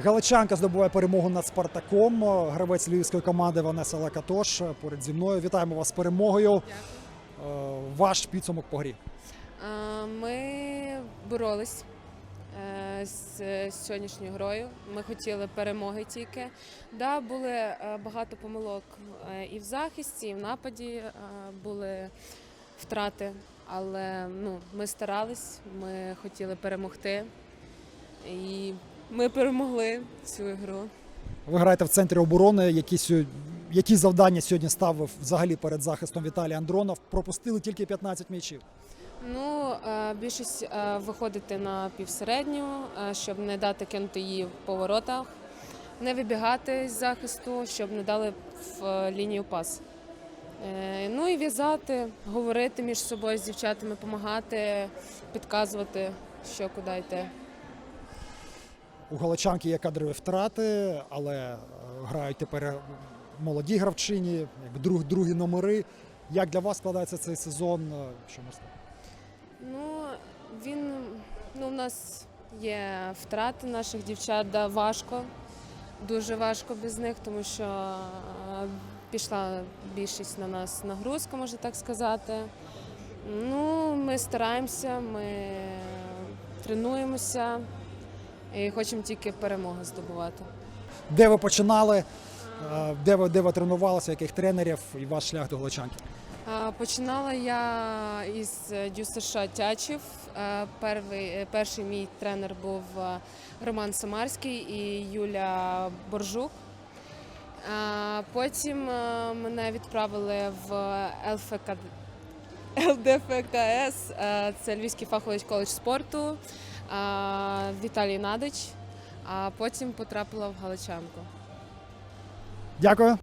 Галичанка здобуває перемогу над Спартаком. Гравець львівської команди Ванеса Лакатош поряд зі мною. Вітаємо вас з перемогою. Е, Ваш підсумок по грі. Ми боролись е, з сьогоднішньою грою. Ми хотіли перемоги тільки. Да, були е, багато помилок е, і в захисті, і в нападі е, були втрати. Але ну, ми старались, ми хотіли перемогти. І ми перемогли цю гру. Ви граєте в центрі оборони. Які, сьо- які завдання сьогодні ставив взагалі перед захистом Віталій Андронов? Пропустили тільки 15 м'ячів. Ну, е, більшість е, виходити на півсередню, е, щоб не дати кинути її в поворотах, не вибігати з захисту, щоб не дали в е, лінію пас. Е, Ну і в'язати, говорити між собою з дівчатами, допомагати, підказувати, що куди йти. У Галичанки є кадрові втрати, але е, грають тепер молоді гравчині, якби друг, другі номери. Як для вас складається цей сезон? Е, Що можна? Ну, він ну, у нас є втрати наших дівчат, да, важко, дуже важко без них, тому що е, пішла більшість на нас нагрузка, можна так сказати. Ну, ми стараємося, ми тренуємося і хочемо тільки перемоги здобувати. Де ви починали? Е, Де ви, де ви тренувалися, яких тренерів і ваш шлях до Галичанки? А, Починала я із е, ДЮСШ Тячів. Е, Перший, е, перший мій тренер був е, Роман Самарський і Юля Боржук. Потім е, мене відправили в ЛФК... ЛДФКС, е, це Львівський фаховий коледж спорту, е, Віталій Надич, а потім потрапила в Галичанку. Дякую.